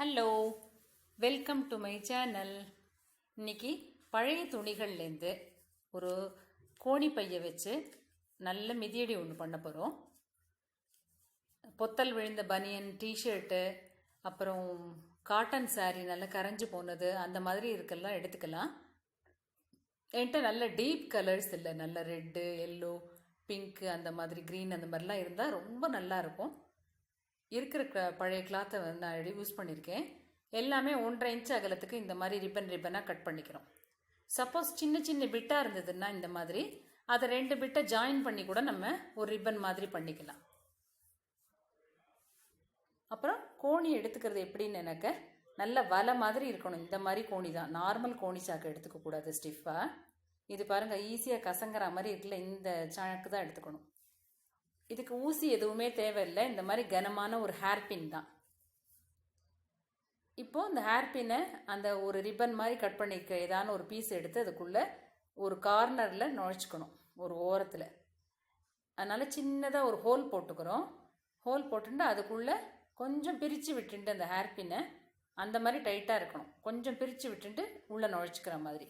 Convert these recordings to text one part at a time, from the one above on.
Hello welcome to my channel இன்னைக்கு பழைய துணிகள்லேருந்து ஒரு கோணி பையை வச்சு நல்ல மிதியடி ஒன்று பண்ண போகிறோம் பொத்தல் விழுந்த பனியன் டிஷர்ட்டு அப்புறம் காட்டன் சாரீ நல்லா கரைஞ்சி போனது அந்த மாதிரி இருக்கெல்லாம் எடுத்துக்கலாம். என்கிட்ட நல்ல டீப் கலர்ஸ் இல்லை நல்ல ரெட்டு எல்லோ பிங்க்கு அந்த மாதிரி க்ரீன் அந்த மாதிரிலாம் இருந்தால் ரொம்ப நல்லா இருக்கும். இருக்கிற பழைய கிளாத்தை வந்து நான் யூஸ் பண்ணியிருக்கேன். எல்லாமே ஒன்றரை இன்ச் அகலத்துக்கு இந்த மாதிரி ரிப்பன் ரிப்பனாக கட் பண்ணிக்கிறோம். சப்போஸ் சின்ன சின்ன பிட்டாக இருந்ததுன்னா இந்த மாதிரி அதை ரெண்டு பிட்டை ஜாயின் பண்ணி கூட நம்ம ஒரு ரிப்பன் மாதிரி பண்ணிக்கலாம். அப்புறம் கோணி எடுத்துக்கிறது எப்படின்னு எனக்கு நல்ல வலை மாதிரி இருக்கணும். இந்த மாதிரி கோணி தான். நார்மல் கோணி சாக்கு எடுத்துக்க கூடாது ஸ்டிஃபாக இது பாருங்கள் ஈஸியாக கசங்கிற மாதிரி இருக்குல்ல இந்த சாக்கு தான் எடுத்துக்கணும். இதுக்கு ஊசி எதுவுமே தேவையில்லை. இந்த மாதிரி கனமான ஒரு ஹேர்பின் தான். இப்போ இந்த ஹேர்பினை அந்த ஒரு ரிப்பன் மாதிரி கட் பண்ணிக்க ஏதான ஒரு பீஸ் எடுத்து அதுக்குள்ளே ஒரு கார்னரில் நுழைச்சிக்கணும். ஒரு ஓரத்தில். அதனால் சின்னதாக ஒரு ஹோல் போட்டுக்கிறோம். ஹோல் போட்டுட்டு அதுக்குள்ளே கொஞ்சம் பிரித்து விட்டுட்டு அந்த ஹேர்பினை அந்த மாதிரி டைட்டாக இருக்கணும். கொஞ்சம் பிரித்து விட்டுட்டு உள்ளே நுழைச்சிக்கிற மாதிரி.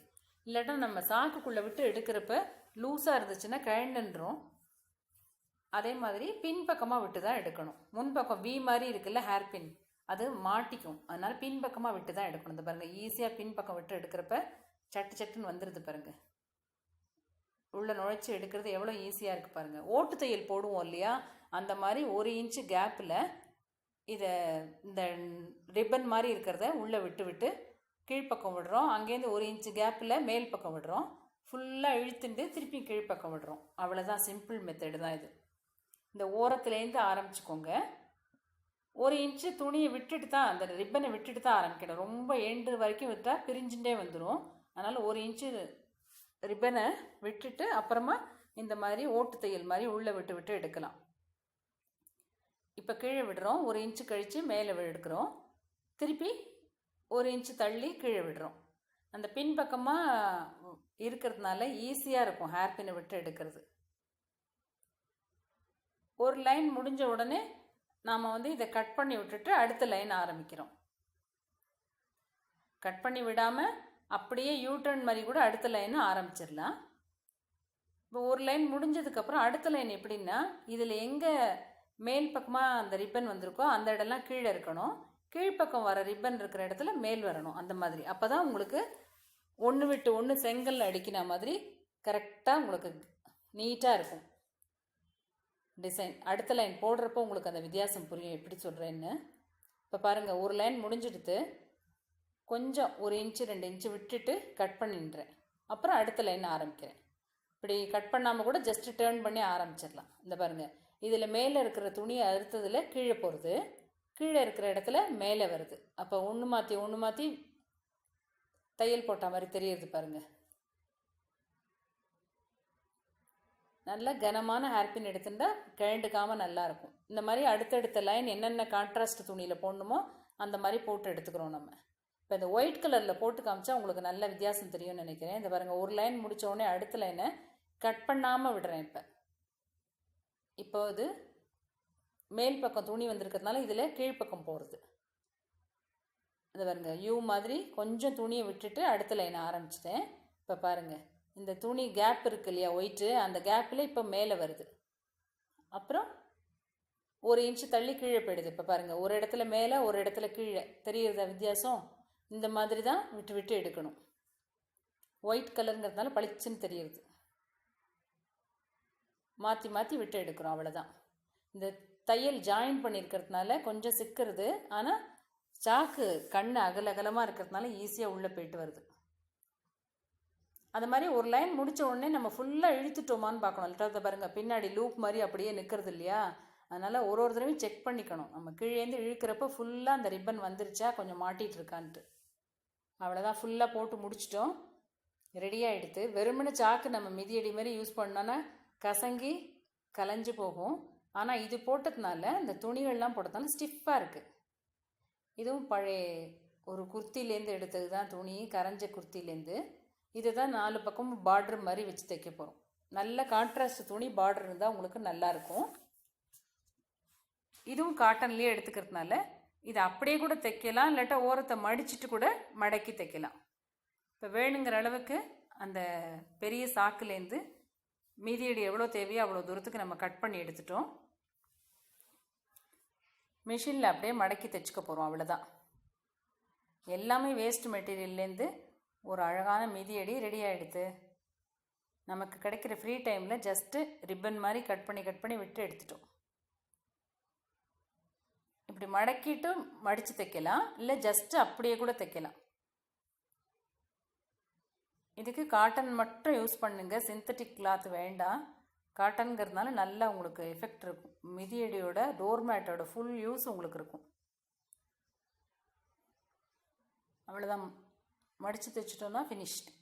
இல்லாட்டா நம்ம சாக்குக்குள்ளே விட்டு எடுக்கிறப்ப லூஸாக இருந்துச்சுன்னா கிழண்டுன்றோம் அதே மாதிரி பின்பக்கமாக விட்டு தான் எடுக்கணும். முன்பக்கம் வி மாதிரி இருக்குல்ல ஹேர் பின் அது மாட்டிக்கும். அதனால பின்பக்கமாக விட்டு தான் எடுக்கணும். இந்த பாருங்கள் ஈஸியாக பின்பக்கம் விட்டு எடுக்கிறப்ப சட்டு சட்டுன்னு வந்துடுது பாருங்கள் உள்ள நுழைச்சி எடுக்கிறது எவ்வளோ ஈஸியாக இருக்குது பாருங்கள் ஓட்டு தையல் போடுவோம் இல்லையா? அந்த மாதிரி ஒரு இன்ச்சு கேப்பில் இதை இந்த ரிப்பன் மாதிரி இருக்கிறத உள்ளே விட்டு விட்டு கீழ்ப்பக்கம் விடுறோம். அங்கேருந்து ஒரு இன்ச்சு கேப்பில் மேல் பக்கம் விடுறோம். ஃபுல்லாக இழுத்துட்டு திருப்பி கீழ்ப்பக்கம் விடுறோம். அவ்வளோதான் சிம்பிள் மெத்தடு தான் இது. இந்த ஓரத்துலேருந்து ஆரம்பிச்சுக்கோங்க. ஒரு இன்ச்சு துணியை விட்டுட்டு தான் அந்த ரிப்பனை விட்டுட்டு தான் ஆரம்பிக்கணும். ரொம்ப எண்டு வரைக்கும் விட்டால் பிரிஞ்சுட்டே வந்துடும் அதனால் ஒரு இன்ச்சு ரிப்பனை விட்டுட்டு அப்புறமா இந்த மாதிரி ஓட்டு தையல் மாதிரி உள்ளே விட்டு விட்டு எடுக்கலாம். இப்போ கீழே விடுறோம். ஒரு இன்ச்சு கழித்து மேலே எடுக்கிறோம். திருப்பி ஒரு இன்ச்சு தள்ளி கீழே விடுறோம். அந்த பின்பக்கமாக இருக்கிறதுனால ஈஸியாக இருக்கும் ஹேர் பின்னை விட்டு எடுக்கிறது. ஒரு லைன் முடிஞ்ச உடனே நாம் வந்து இதை கட் பண்ணி விட்டுட்டு அடுத்த லைன் ஆரம்பிக்கிறோம். கட் பண்ணி விடாமல் அப்படியே யூ டர்ன் மாதிரி கூட அடுத்த லைன் ஆரம்பிச்சிடலாம். இப்போ ஒரு லைன் முடிஞ்சதுக்கப்புறம் அடுத்த லைன் எப்படின்னா இதில் எங்கே மேல் பக்கமாக அந்த ரிப்பன் வந்திருக்கோ அந்த இடம்லாம் கீழே இருக்கணும். கீழ்ப்பக்கம் வர ரிப்பன் இருக்கிற இடத்துல மேல் வரணும் அந்த மாதிரி. அப்போ தான் உங்களுக்கு ஒன்று விட்டு ஒன்று செங்கல் அடிக்கின மாதிரி கரெக்டாக உங்களுக்கு நீட்டாக இருக்கும். டிசைன். அடுத்த லைன் போடுறப்போ உங்களுக்கு அந்த வித்தியாசம் புரியும் எப்படி சொல்கிறேன்னு இப்போ பாருங்கள் ஒரு லைன் முடிஞ்சிடுத்து கொஞ்சம் ஒரு இன்ச்சு ரெண்டு இன்ச்சு விட்டுட்டு கட் பண்ணிடுறேன் அப்புறம் அடுத்த லைன் ஆரம்பிக்கிறேன். இப்படி கட் பண்ணாமல் கூட ஜஸ்ட் டேர்ன் பண்ணி ஆரம்பிச்சிடலாம். இந்த பாருங்கள் இதில் மேலே இருக்கிற துணியை அறுத்ததில் கீழே போகிறது கீழே இருக்கிற இடத்துல மேலே வருது. அப்போ ஒன்று மாற்றி ஒன்று மாற்றி தையல் போட்ட மாதிரி தெரியுது பாருங்கள் நல்ல கனமான ஹேர்பின் எடுத்துட்டா கிழண்டுக்காமல் நல்லாயிருக்கும். இந்த மாதிரி அடுத்தடுத்த லைன் என்னென்ன கான்ட்ராஸ்ட் துணியில் போடணுமோ அந்த மாதிரி போட்டு எடுத்துக்கிறோம் நம்ம. இப்போ இந்த ஒயிட் கலரில் போட்டு காமிச்சா உங்களுக்கு நல்ல வித்தியாசம் தெரியும்னு நினைக்கிறேன். இந்த பாருங்கள் ஒரு லைன் முடிச்ச உடனே அடுத்த லைனை கட் பண்ணாமல் விடுறேன் இப்போ. இப்போ இது மேல் பக்கம் துணி வந்திருக்கிறதுனால இதில் கீழ்ப்பக்கம் போகிறது இது பாருங்க யூ மாதிரி கொஞ்சம் துணியை விட்டுட்டு அடுத்த லைனை ஆரம்பிச்சிட்டேன். இப்போ பாருங்கள் இந்த துணி கேப் இருக்கு இல்லையா ஒயிட்டு அந்த கேப்பில் இப்போ மேலே வருது. அப்புறம் ஒரு இன்ச்சு தள்ளி கீழே போயிடுது. இப்போ பாருங்கள் ஒரு இடத்துல மேலே ஒரு இடத்துல கீழே. தெரியுறதா வித்தியாசம்? இந்த மாதிரி தான் விட்டு விட்டு எடுக்கணும். ஒயிட் கலருங்கிறதுனால பளிச்சுன்னு தெரியுது மாற்றி மாற்றி விட்டு எடுக்கிறோம் அவ்வளோதான் இந்த தையல் ஜாயின் பண்ணியிருக்கிறதுனால கொஞ்சம் சிக்கிறது ஆனால் சாக்கு கண் அகலகலமாக இருக்கிறதுனால ஈஸியாக உள்ளே போயிட்டு வருது. அது மாதிரி ஒரு லைன் முடித்த உடனே நம்ம ஃபுல்லாக இழுத்துட்டோமான்னு பார்க்கணும். லிட்டரத்தை பாருங்கள் பின்னாடி லூப் மாதிரி அப்படியே நிற்கிறது இல்லையா? அதனால் ஒரு ஒரு தடவையும் செக் பண்ணிக்கணும். நம்ம கீழேந்து இழுக்கிறப்ப ஃபுல்லாக அந்த ரிப்பன் வந்துருச்சா? கொஞ்சம் மாட்டிகிட்டு இருக்கான்ட்டு. அவ்வளோதான் ஃபுல்லாக போட்டு முடிச்சிட்டோம். ரெடி ஆகிடுது சாக்கு நம்ம மிதியடி மாதிரி யூஸ் பண்ணோன்னா கசங்கி கலைஞ்சு போகும். ஆனால் இது போட்டதுனால இந்த துணிகள்லாம் போட்டதுனால ஸ்டிஃபாக இருக்குது இதுவும் பழைய ஒரு குர்த்திலேருந்து எடுத்தது தான் துணி கரைஞ்ச குர்த்திலேருந்து இது தான் நாலு பக்கமும் பார்டர் மாதிரி வச்சு தைக்க போகிறோம் நல்ல கான்ட்ராஸ்ட் துணி பார்டர் இருந்தால் உங்களுக்கு நல்லாயிருக்கும் இதுவும் காட்டன்லேயே எடுத்துக்கிறதுனால இதை அப்படியே கூட தைக்கலாம் இல்லாட்டா ஓரத்தை மடிச்சிட்டு கூட மடக்கி தைக்கலாம். இப்போ வேணுங்கிற அளவுக்கு அந்த பெரிய சாக்குலேருந்து மீதியடி எவ்வளோ தேவையோ அவ்வளோ தூரத்துக்கு நம்ம கட் பண்ணி எடுத்துட்டோம். மிஷினில் அப்படியே மடக்கி தைச்சிக்க போகிறோம் அவ்வளோதான் எல்லாமே வேஸ்ட் மெட்டீரியல்லேருந்து ஒரு அழகான மிதியடி ரெடி ஆகிடுது நமக்கு கிடைக்கிற ஃப்ரீ டைமில் ஜஸ்ட்டு ரிப்பன் மாதிரி கட் பண்ணி கட் பண்ணி விட்டு எடுத்துட்டோம். இப்படி மடக்கிட்டு மடித்து தைக்கலாம். இல்லை ஜஸ்ட்டு அப்படியே கூட தைக்கலாம். இதுக்கு காட்டன் மட்டும் யூஸ் பண்ணுங்க. சிந்தட்டிக் கிளாத் வேண்டாம். காட்டனுங்கிறதுனால நல்லா உங்களுக்கு எஃபெக்ட் இருக்கும். மிதியடியோட டோர்மேட்டோட ஃபுல் யூஸ் உங்களுக்கு இருக்கும். அவ்வளோதான் மடித்து தைச்சிட்டோன்னா ஃபினிஷ்டு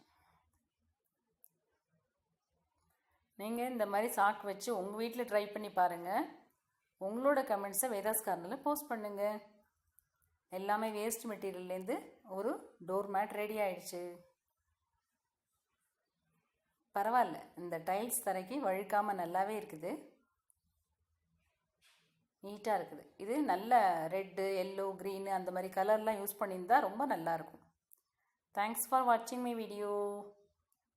நீங்கள் இந்த மாதிரி சாக்கு வச்சு உங்கள் வீட்டில் ட்ரை பண்ணி பாருங்கள் உங்களோட கமெண்ட்ஸை வேதாஸ் கார்னரில் போஸ்ட் பண்ணுங்கள் எல்லாமே வேஸ்ட் மெட்டீரியல்லேருந்து ஒரு டோர் மேட் ரெடி ஆயிடுச்சு. பரவாயில்ல. இந்த டைல்ஸ் தரைக்கு வழுக்காமல் நல்லாவே இருக்குது. நீட்டாக இருக்குது. இது நல்ல ரெட்டு எல்லோ க்ரீனு அந்த மாதிரி கலர்லாம் யூஸ் பண்ணியிருந்தா ரொம்ப நல்லாயிருக்கும் Thanks for watching my video.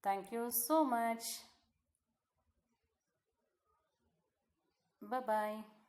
Thank you so much. Bye-bye.